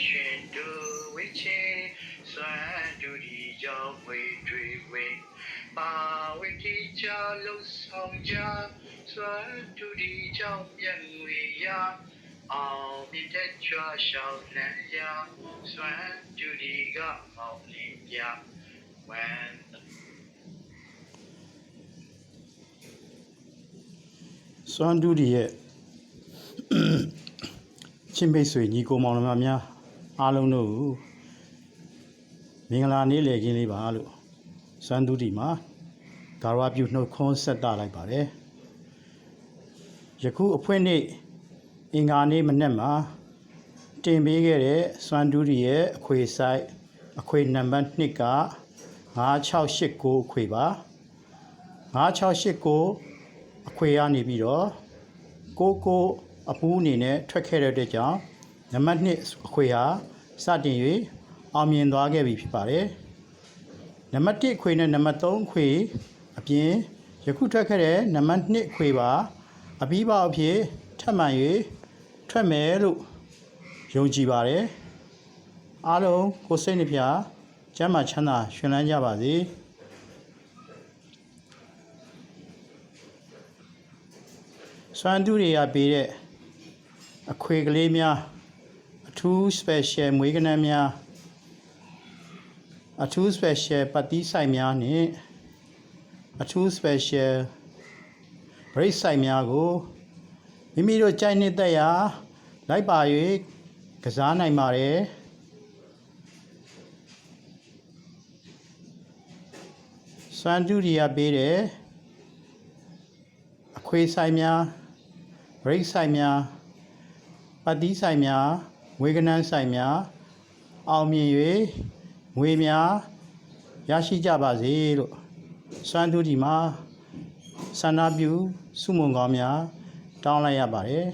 ရှင်တူဝိချင်းစွမ်းတူဒီကြောင့်ဝေတွေဝင်ပါဝိတိချလုံးဆောင်ကြစွမ်းတူဒီကြောင့်ပြန်ဝေရအောင်မြစ်တဲ့ချွာရှောင်းလန်းရစွမ်းတူဒီကမောင်လေးပြဝမ်းစွမ်းတူဒီရဲ့ချင်းပိတ်ဆွေညီကိုမောင်နှမများ အားလုံးတို့ကိုမင်္ဂလာနေ့လည်ခင်းလေးပါလို့စွမ်းတူဒီမှာဂါရဝပြုနှုတ်ခွန်းဆက်တာလိုက်ပါတယ်ယခုအဖွင့်နေ့အင်္ဂါနေ့မနေ့မှာတင်ပေးခဲ့တဲ့စွမ်းတူဒီရဲ့အခွေဆိုင်အခွေနံပါတ်2က9689အခွေပါ9689အခွေရနေပြီးတော့ကိုကိုအပူးအနေနဲ့ထွက်ခဲ့တဲ့အတွက်ကြောင့် နံပါတ်1အခွေဟာစတင်၍အောင်မြင်သွားခဲ့ပြီဖြစ်ပါတယ်နံပါတ်1အခွေနဲ့နံပါတ်3အခွေအပြင်ယခုထွက်ခဲ့တဲ့နံပါတ်2အခွေပါအပြီးပါအဖြစ်ထပ်မံ၍ထွက်မယ်လို့ယုံကြည်ပါတယ်အားလုံးကိုယ်စိတ်နှပြကျမ်းမာချမ်းသာရှင်လန်းကြပါစေစွမ်းတူတွေကပေးတဲ့အခွေကလေးများ အထူး special မွေးကနန်းများအထူး special ပတ်တီးဆိုင်များနဲ့အထူး special break ဆိုင်များကိုမိမိတို့ကြိုက်နှစ်သက်ရာလိုက်ပါ၍ကစားနိုင်ပါတယ်စွမ်းတူတွေကပေးတဲ့အခွေဆိုင်များ break ဆိုင်များပတ်တီးဆိုင်များ ငွေကနန်းဆိုင်များအောင်မြင်၍ငွေများရရှိကြပါစေလို့စွမ်းတူဒီမှာဆန္ဒပြုစုမုံကောင်းများတောင်းလိုက်ရပါတယ်